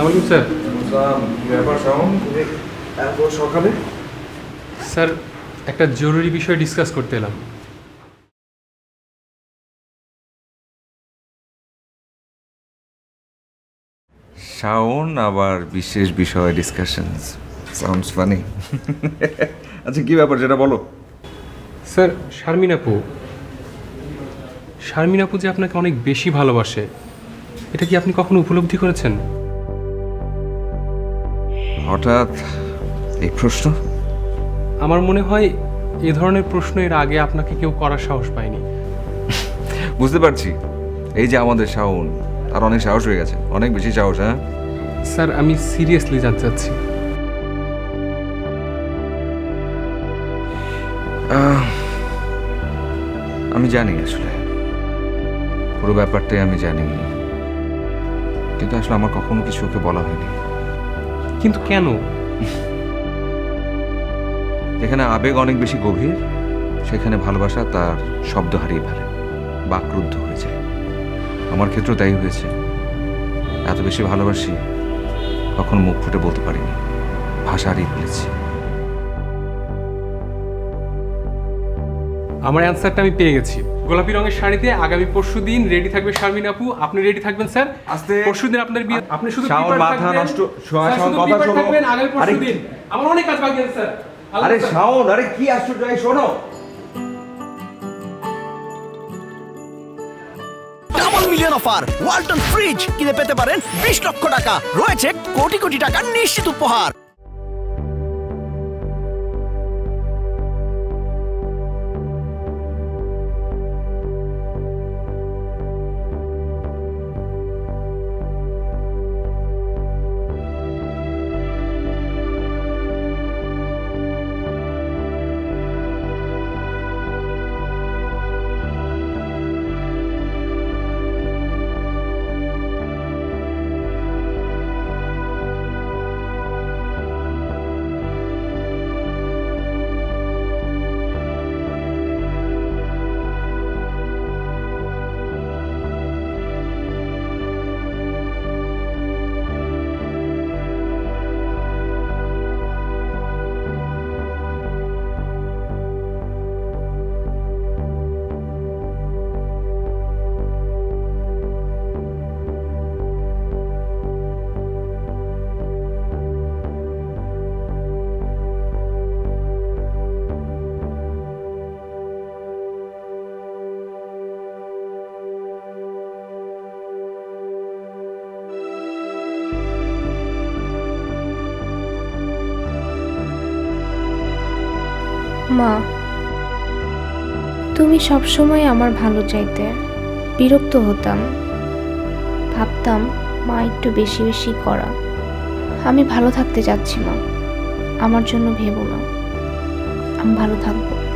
আলাইকুম স্যার। ব্যাপার শাওন এত সকালে? স্যার একটা জরুরি বিষয় ডিসকাস করতে এলাম। শাওন আবার বিশেষ বিষয় ডিসকাশনস সাউন্ডস ফানি আচ্ছা কি ব্যাপার যেটা বলো। স্যার শারমিন আপু শারমিন আপু যে আপনাকে অনেক বেশি ভালোবাসে এটা কি আপনি কখনো উপলব্ধি করেছেন? হঠাৎ এই প্রশ্ন? আমার মনে হয় এ ধরনের প্রশ্ন এর আগে আপনাকে কেউ করার সাহস পায়নি। বুঝতে পারছি। এই যে আমাদের শাওন আর অনেক সাহস হয়ে গেছে। অনেক বেশি সাহস হ্যাঁ? স্যার আমি সিরিয়াসলি জানতে চাচ্ছি। আমি জানি আসলে। পুরো ব্যাপারটাই আমি জানি। কিন্তু আসলে আমার কখনো কিছু ওকে বলা হয়নি। কিন্তু কেন? যেখানে আবেগ অনেক বেশি গভীর সেখানে ভালোবাসা তার শব্দ হারিয়ে ফেলে বাকরুদ্ধ হয়ে যায়। আমার ক্ষেত্রেও তাই হয়েছে। এত বেশি ভালোবাসি কখন মুখ ফুটে বলতে পারিনি। ভাষা হারিয়ে ফেলেছি। আমার অ্যান্সারটা আমি পেয়ে গেছি। গোলাপি রঙের শাড়িতে আগামী পরশু দিন রেডি থাকবে শারমিন আপু। আপনি রেডি থাকবেন স্যার আস্তে। পরশু দিন আপনার বিয়ে আপনি শুধু মাথা নষ্ট। কথা শোনো। আগামী পরশু দিন। আমার অনেক কাজ বাকি আছে স্যার। আরে শাওন আরে কি আশ্চর্য এই শোনো। মিলিয়ন অফার ওয়ালটন ফ্রিজ কিনে পেতে পারেন বিশ লক্ষ টাকা। রয়েছে কোটি কোটি টাকার নিশ্চিত উপহার। মা, তুমি সবসময় আমার ভালো চাইতে। বিরক্ত হতাম। ভাবতাম, মা একটু বেশি বেশি করা। আমি ভালো থাকতে চাচ্ছি মা। আমার জন্য ভেবো না। আমি ভালো থাকব।